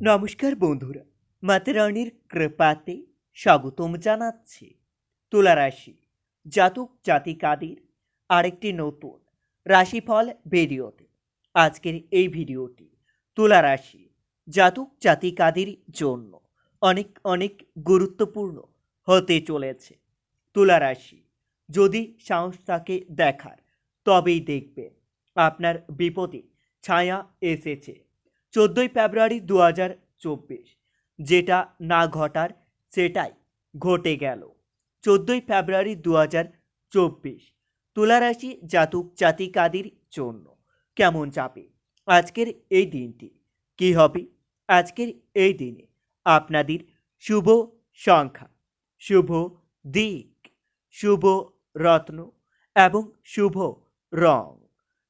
নমস্কার বন্ধুরা মাতারানির কৃপাতে স্বাগতম জানাচ্ছি তুলা রাশি জাতক জাতিকাদের আরেকটি নতুন রাশিফল ভিডিওতে। আজকের এই ভিডিওটি তুলা রাশি জাতক জাতিকাদের জন্য অনেক অনেক গুরুত্বপূর্ণ হতে চলেছে। তুলা রাশি যদি সাহস থাকে দেখার, তবেই দেখবেন আপনার বিপদে ছায়া এসেছে। চোদ্দোই ফেব্রুয়ারি দু হাজার চব্বিশ। যেটা না ঘটার, সেটাই ঘটে গেল। চোদ্দোই ফেব্রুয়ারি দু হাজার চব্বিশ। তুলারাশি জাতক জাতিকাদের জন্য কেমন যাবে? আজকের এই দিনটি কি হবে? আজকের এই দিনে আপনাদের শুভ সংখ্যা, শুভ দিক, শুভ রত্ন এবং শুভ রং।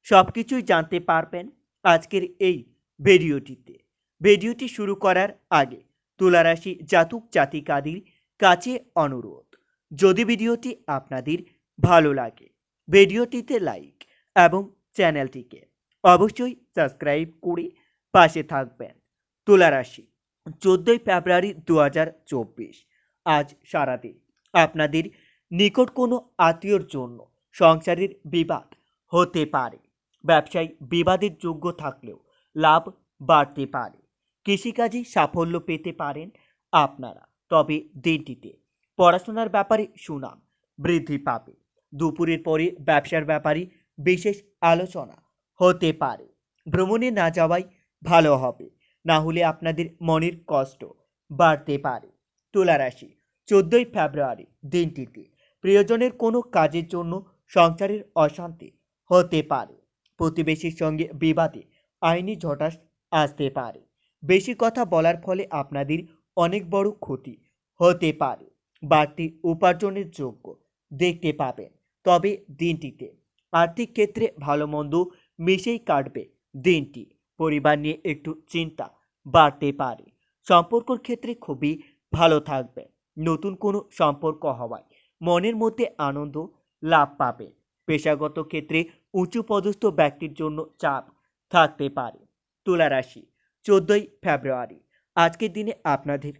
সব কিছুই জানতে পারবেন আজকের এই ভিডিওটিতে ভিডিওটি শুরু করার আগে তুলারাশি জাতক জাতিকাদের কাছে অনুরোধ। যদি ভিডিওটি আপনাদের ভালো লাগে, ভিডিওটিতে লাইক এবং চ্যানেলটিকে অবশ্যই সাবস্ক্রাইব করে পাশে থাকবেন। তুলারাশি, চোদ্দোই ফেব্রুয়ারি দু হাজার চব্বিশ। আজ সারাদিন আপনাদের নিকট কোনো আত্মীয়র জন্য সংসারের বিবাদ হতে পারে। ব্যবসায় বিবাদের যোগ্য থাকলেও লাভ বাড়তে পারে। কৃষিকাজে সাফল্য পেতে পারেন আপনারা। তবে দিনটিতে পড়াশোনার ব্যাপারে সুনাম বৃদ্ধি পাবে। দুপুরের পরে ব্যবসার ব্যাপারে বিশেষ আলোচনা হতে পারে। ভ্রমণে না যাওয়াই ভালো হবে। না হলে আপনাদের মনের কষ্ট বাড়তে পারে। তুলারাশি, চোদ্দোই ফেব্রুয়ারি দিনটিতে প্রিয়জনের কোনো কাজের জন্য সংসারের অশান্তি হতে পারে। প্রতিবেশীর সঙ্গে বিবাদে আইনি ঝটাস আসতে পারে। বেশি কথা বলার ফলে আপনাদের অনেক বড় ক্ষতি হতে পারে। বাড়তি উপার্জনের যোগ্য দেখতে পাবেন। তবে দিনটিতে আর্থিক ক্ষেত্রে ভালো মন্দ মিশেই কাটবে দিনটি। পরিবার নিয়ে একটু চিন্তা বাড়তে পারে। সম্পর্কর ক্ষেত্রে খুবই ভালো থাকবে নতুন কোনো সম্পর্ক হওয়ায় মনের মধ্যে আনন্দ লাভ পাবে পেশাগত ক্ষেত্রে উঁচু পদস্থ ব্যক্তির জন্য চাপ থাকতে পারে। তুলা রাশি, চোদ্দোই ফেব্রুয়ারি। আজকের দিনে আপনাদের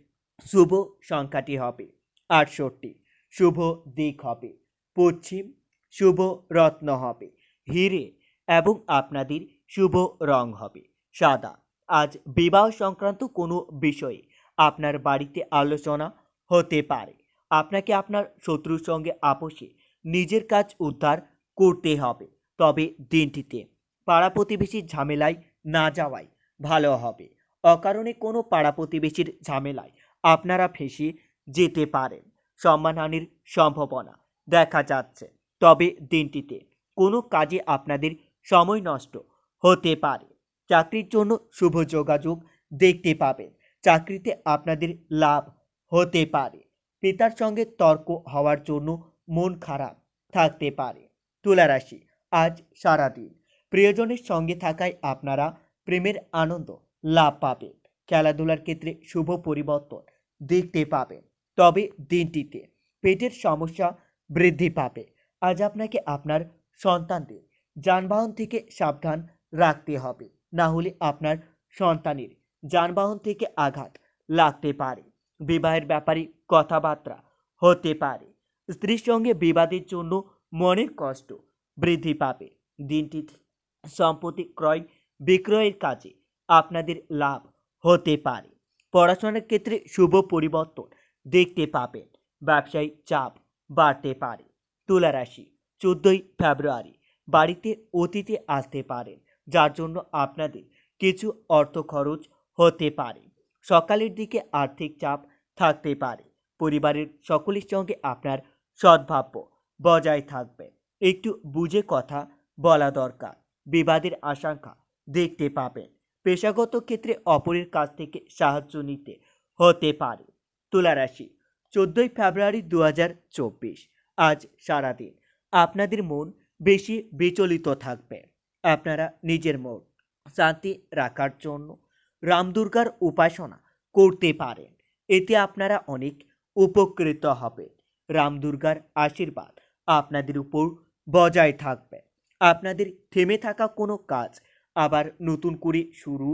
শুভ সংখ্যাটি হবে আটষট্টি। শুভ দিক হবে পশ্চিম। শুভ রত্ন হবে হিরে এবং আপনাদের শুভ রং হবে সাদা। আজ বিবাহ সংক্রান্ত কোনো বিষয়ে আপনার বাড়িতে আলোচনা হতে পারে। আপনাকে আপনার শত্রুর সঙ্গে আপোষে নিজের কাজ উদ্ধার করতে হবে। তবে দিনটিতে পাড়া প্রতিবেশীর ঝামেলায় না যাওয়াই ভালো হবে। অকারণে কোনো পাড়া প্রতিবেশীর ঝামেলায় আপনারা ফেঁসে যেতে পারেন। সম্মানহানির সম্ভাবনা দেখা যাচ্ছে। তবে দিনটিতে কোনো কাজে আপনাদের সময় নষ্ট হতে পারে। চাকরির জন্য শুভ যোগাযোগ দেখতে পাবেন। চাকরিতে আপনাদের লাভ হতে পারে। পিতার সঙ্গে তর্ক হওয়ার জন্য মন খারাপ থাকতে পারে। তুলারাশি, আজ সারাদিন। প্রিয়জনের সঙ্গে থাকায় আপনারা প্রেমের আনন্দ লাভ পাবেন। খেলাধুলার ক্ষেত্রে শুভ পরিবর্তন দেখতে পাবেন। তবে দিনটিতে পেটের সমস্যা বৃদ্ধি পাবে। আজ আপনাকে আপনার সন্তানদের যানবাহন থেকে সাবধান রাখতে হবে। না হলে আপনার সন্তানের যানবাহন থেকে আঘাত লাগতে পারে। বিবাহের ব্যাপারে কথাবার্তা হতে পারে। স্ত্রীর সঙ্গে বিবাদের জন্য মনের কষ্ট বৃদ্ধি পাবে। দিনটিতে সম্পত্তি ক্রয়, বিক্রয়ের কাজে আপনাদের লাভ হতে পারে। পড়াশোনার ক্ষেত্রে শুভ পরিবর্তন দেখতে পাবেন। ব্যবসায়ী চাপ বাড়তে পারে। তুলা রাশি চোদ্দোই ফেব্রুয়ারি, বাড়িতে অতিথি আসতে পারেন, যার জন্য আপনাদের কিছু অর্থ খরচ হতে পারে। সকালের দিকে আর্থিক চাপ থাকতে পারে। পরিবারের সকলের সঙ্গে আপনার সদ্ভাব্য বজায় থাকবে। একটু বুঝে কথা বলা দরকার। বিবাদের আশঙ্কা দেখতে পাবেন। পেশাগত ক্ষেত্রে অপরের কাছ থেকে সাহায্য নিতে হতে পারে। তুলারাশি চোদ্দোই ফেব্রুয়ারি দু আজ সারাদিন আপনাদের মন বেশি বিচলিত থাকবে। আপনারা নিজের মন শান্তি রাখার জন্য রামদুর্গার উপাসনা করতে পারেন। এতে আপনারা অনেক উপকৃত হবেন। রামদুর্গার আশীর্বাদ আপনাদের উপর বজায় থাকবে। আপনাদের থেমে থাকা কোনো কাজ আবার নতুন করে শুরু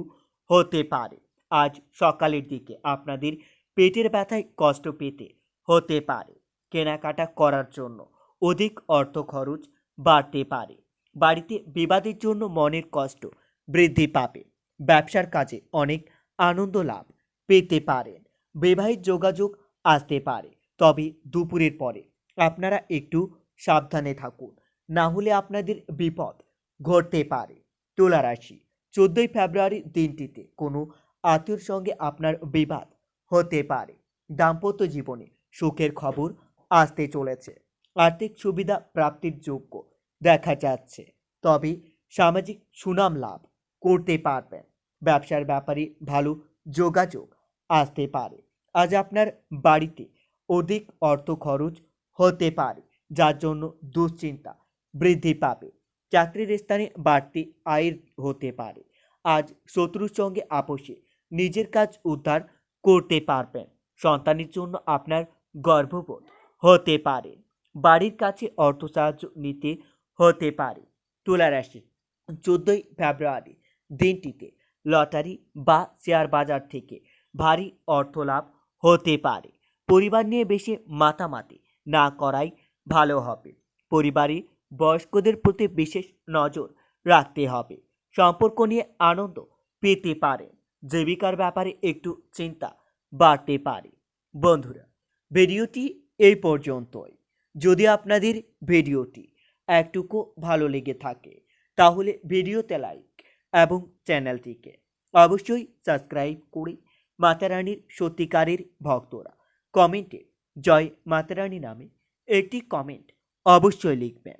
হতে পারে। আজ সকালের দিকে আপনাদের পেটের ব্যথায় কষ্ট পেতে হতে পারে কেনাকাটা করার জন্য। অধিক অর্থ খরচ বাড়তে পারে। বাড়িতে বিবাদের জন্য মনের কষ্ট বৃদ্ধি পাবে। ব্যবসার কাজে অনেক আনন্দ লাভ পেতে পারেন। বৈবাহিক যোগাযোগ আসতে পারে। তবে দুপুরের পরে আপনারা একটু সাবধানে থাকুন। না হলে আপনাদের বিপদ ঘটতে পারে। তুলা রাশি, চোদ্দই ফেব্রুয়ারি দিনটিতে কোনো আত্মীয়র সঙ্গে আপনার বিবাদ হতে পারে। দাম্পত্য জীবনে সুখের খবর আসতে চলেছে। আর্থিক সুবিধা প্রাপ্তির যোগ্য দেখা যাচ্ছে। তবে সামাজিক সুনাম লাভ করতে পারবেন। ব্যবসার ব্যাপারে ভালো যোগাযোগ আসতে পারে। আজ আপনার বাড়িতে অধিক অর্থ খরচ হতে পারে, যার জন্য দুশ্চিন্তা বৃদ্ধি পাবে। চাকরির স্থানে বাড়তি আয়ের হতে পারে। আজ শত্রুর সঙ্গে আপোষে নিজের কাজ উদ্ধার করতে পারবেন। সন্তানের জন্য আপনার গর্ববোধ হতে পারে। বাড়ির কাছে অর্থ সাহায্য নিতে হতে পারে। তুলা রাশি, চোদ্দোই ফেব্রুয়ারি দিনটিতে লটারি বা শেয়ার বাজার থেকে ভারী অর্থ লাভ হতে পারে। পরিবার নিয়ে বেশি মাতামাতি না করাই ভালো হবে। পরিবারে বয়স্কদের প্রতি বিশেষ নজর রাখতে হবে। সম্পর্ক নিয়ে আনন্দ পেতে পারেন জীবিকার ব্যাপারে একটু চিন্তা বাড়তে পারে। বন্ধুরা, ভিডিওটি এই পর্যন্তই। যদি আপনাদের ভিডিওটি একটুকু ভালো লেগে থাকে, তাহলে ভিডিওতে লাইক এবং চ্যানেলটিকে অবশ্যই সাবস্ক্রাইব করে মাতারানীর সত্যিকারের ভক্তরা কমেন্টে জয় মাতারানী নামে একটি কমেন্ট অবশ্যই লিখবেন।